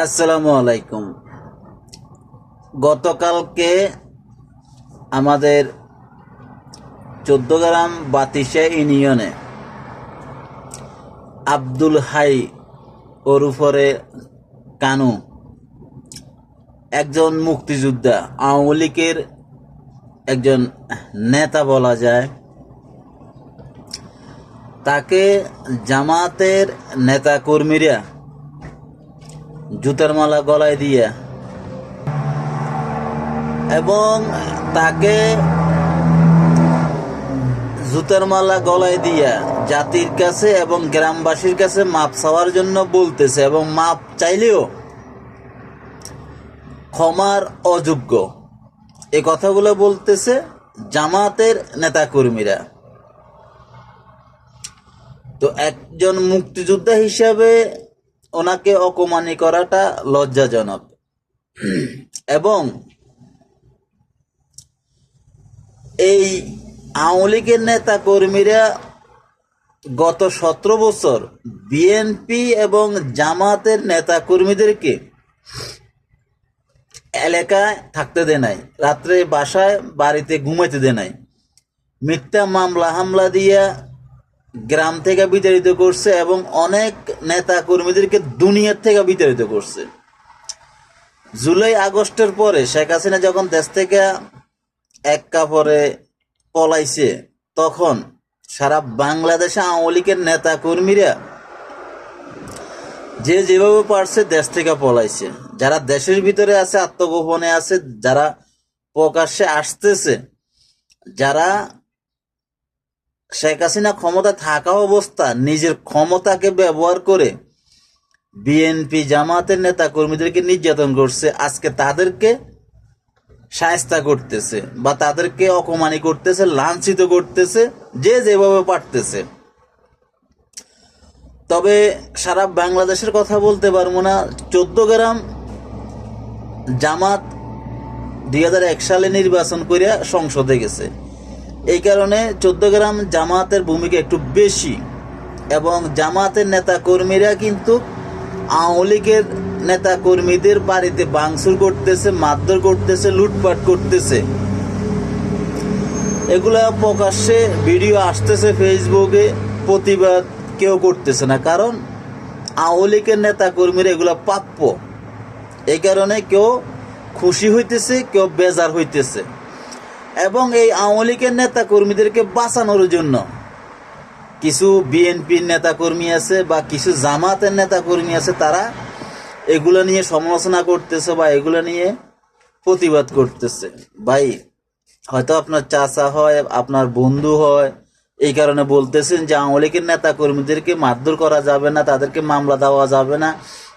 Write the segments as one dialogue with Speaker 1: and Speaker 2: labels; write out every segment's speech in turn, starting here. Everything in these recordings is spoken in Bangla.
Speaker 1: আসসালামু আলাইকুম। গতকালকে আমাদের চোদ্দ গ্রাম বাতিশা ইউনিয়নে আব্দুল হাই ওর উপরে কানু, একজন মুক্তিযোদ্ধা, আওয়ামী লীগের একজন নেতা বলা যায়, তাকে জামাতের নেতা কর্মীরা জুতার মালা গলায় দিয়ে। এবং তাকে জুতার মালা গলায় দিয়া জাতির কাছে এবং গ্রামবাসীর কাছে মাপ চাওয়ার জন্য বলতেছে এবং মাপ চাইলেও ক্ষমার অযোগ্য। এ কথাগুলো বলতেছে জামাতের নেতাকর্মীরা। তো একজন মুক্তিযোদ্ধা হিসাবে ওনাকে অকমানি করাটা লজ্জাজনক। এবং এই আওয়ামী লীগের নেতা কর্মীরা গত সতেরো বছর বিএনপি এবং জামাতের নেতা কর্মীদেরকে এলাকায় থাকতে দেয় নাই, রাত্রে বাসায় বাড়িতে ঘুমাইতে দেয় নাই। মিথ্যা মামলা হামলা দিয়া গ্রাম থেকে বিতাড়িত করছে এবং অনেক নেতা কর্মীদেরকে দুনিয়ার থেকে বিতাড়িত করছে। জুলাই, আগস্টের পরে শেখ হাসিনা যখন দেশ থেকে এক কাপড়ে পলাইছে, তখন সারা বাংলাদেশে আওয়ামী লীগের নেতা কর্মীরা যে যেভাবে পারছে দেশ থেকে পলাইছে। যারা দেশের ভিতরে আছে, আত্মগোপনে আছে, যারা প্রকাশ্যে আসতেছে, যারা শেখ হাসিনা ক্ষমতা থাকা অবস্থা, নিজের ক্ষমতাকে ব্যবহার করে বিএনপি জামাতের নেতা কর্মীদেরকে নির্যাতন করছে, আজকে তাদেরকে সায়স্তা করতেছে বা তাদেরকে অপমানি করতেছে, লাঞ্ছিত করতেছে, যে যেভাবে পারতেছে। তবে সারা বাংলাদেশের কথা বলতে পারব না। চোদ্দ গ্রাম জামাত দুই হাজার এক সালে নির্বাচন করিয়া সংসদে গেছে। এই কারণে চোদ্দ গ্রাম জামাতের ভূমিকা একটু বেশি। এবং জামাতের নেতা কর্মীরা কিন্তু আওয়ামী লীগের নেতা কর্মীদের বাড়িতে বাংসুর করতেছে, মারধর করতেছে, লুটপাট করতেছে। এগুলা প্রকাশ্যে ভিডিও আসতেছে ফেসবুকে, প্রতিবাদ কেউ করতেছে না। কারণ আওয়ামী লীগের নেতা কর্মীরা এগুলো প্রাপ্য। এই কারণে কেউ খুশি হইতেছে, কেউ বেজার হইতেছে। এবং এই আওয়ামী লীগের নেতা কর্মীদেরকে বাঁচানোর জন্য। কিছু বিএনপির নেতা কর্মী আছে বা কিছু জামাতের নেতা কর্মী আছে, তারা এগুলো নিয়ে সমালোচনা করতেছে বা এগুলো নিয়ে প্রতিবাদ করতেছে। ভাই, হয়তো আপনার চাচা হয়, আপনার বন্ধু হয়, এই কারণে বলতেছেন যে আওয়ামী লীগের নেতা কর্মীদেরকে মারধর করা যাবে না, তাদেরকে মামলা দেওয়া যাবে না,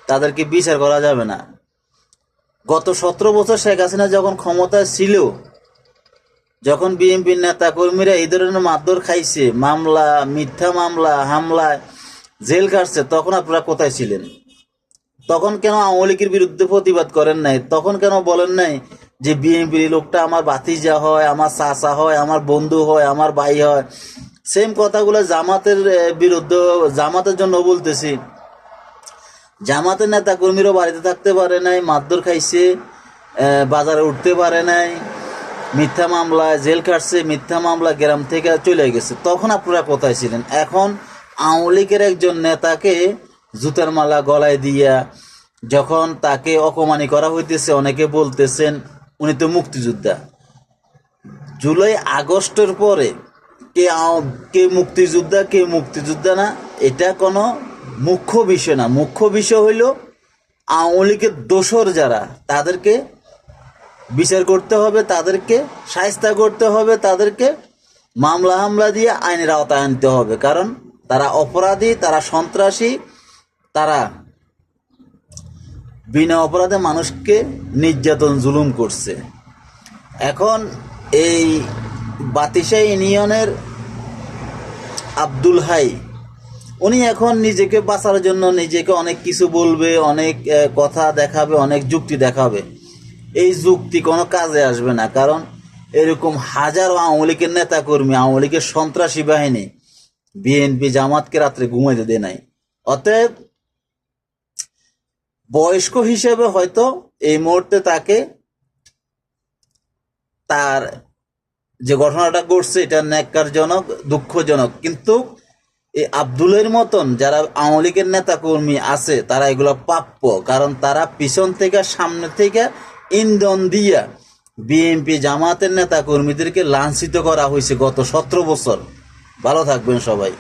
Speaker 1: তাদেরকে বিচার করা যাবে না। গত সতেরো বছর শেখ হাসিনা যখন ক্ষমতায় ছিল যখন বিএনপির নেতা কর্মীরা এই ধরনের মারধর খাইছে, মামলা, মিথ্যা মামলা হামলায় জেল কাটছে তখন আপনারা কোথায় ছিলেন? তখন কেন আওয়ামী লীগের বিরুদ্ধে প্রতিবাদ করেন নাই? তখন কেন বলেন নাই যে বিএনপির লোকটা আমার বাতিজা হয়, আমার চাচা হয়, আমার বন্ধু হয়, আমার ভাই হয়? সেম কথাগুলো জামাতের বিরুদ্ধে, জামাতের জন্য বলতেছি। জামাতের নেতা কর্মীরাও বাড়িতে থাকতে পারে নাই, মারধর খাইছে বাজারে উঠতে পারে নাই। মিথ্যা মামলায় জেল কাটছে মিথ্যা মামলা গ্রাম থেকে চলে গেছে। তখন আপনারা কোথায় ছিলেন? এখন আওয়ামী লীগের একজন নেতাকে জুতার মালা গলায় দিয়া যখন তাকে অপমানি করা হইতেছে, অনেকে বলতেছেন, উনি তো মুক্তিযোদ্ধা। জুলাই আগস্টের পরে কে কে মুক্তিযোদ্ধা কে মুক্তিযোদ্ধা না, এটা কোনো মুখ্য বিষয় না। মুখ্য বিষয় হইল আওয়ামী লীগের দোসর যারা, তাদেরকে বিচার করতে হবে তাদেরকে সাহিস্তা করতে হবে তাদেরকে, মামলা হামলা দিয়ে আইনের আওতায় আনতে হবে। কারণ তারা অপরাধী, তারা সন্ত্রাসী, তারা বিনা অপরাধে মানুষকে নির্যাতন, জুলুম করছে। এখন এই বাতিশা ইউনিয়নের আব্দুল হাই, উনি এখন নিজেকে বাঁচার জন্য নিজেকে অনেক কিছু বলবে, অনেক কথা দেখাবে, অনেক যুক্তি দেখাবে। এই যুক্তি কোনো কাজে আসবে না, কারণ এরকম হাজারো আওয়ামী লীগের নেতা কর্মী আওয়ামী লীগের সন্ত্রাসী বাহিনী বিএনপি জামাতকে রাত্রে ঘুমাইতে দেয় নাই। অতএব বয়স্ক হিসেবে হয়তো এই মুহূর্তে তাকে তার যে ঘটনাটা ঘটছে, এটা ন্যাক্কারজনক, দুঃখজনক। কিন্তু এই আব্দুলের মতন যারা আওয়ামী লীগের নেতা কর্মী আছে, তারা এগুলো প্রাপ্য, কারণ তারা পিছন থেকে, সামনে থেকে ইন্ধন দিয়া বিএনপি জামাতের নেতা কর্মীদেরকে লাঞ্ছিত করা হয়েছে গত সতেরো বছর। ভালো থাকবেন সবাই।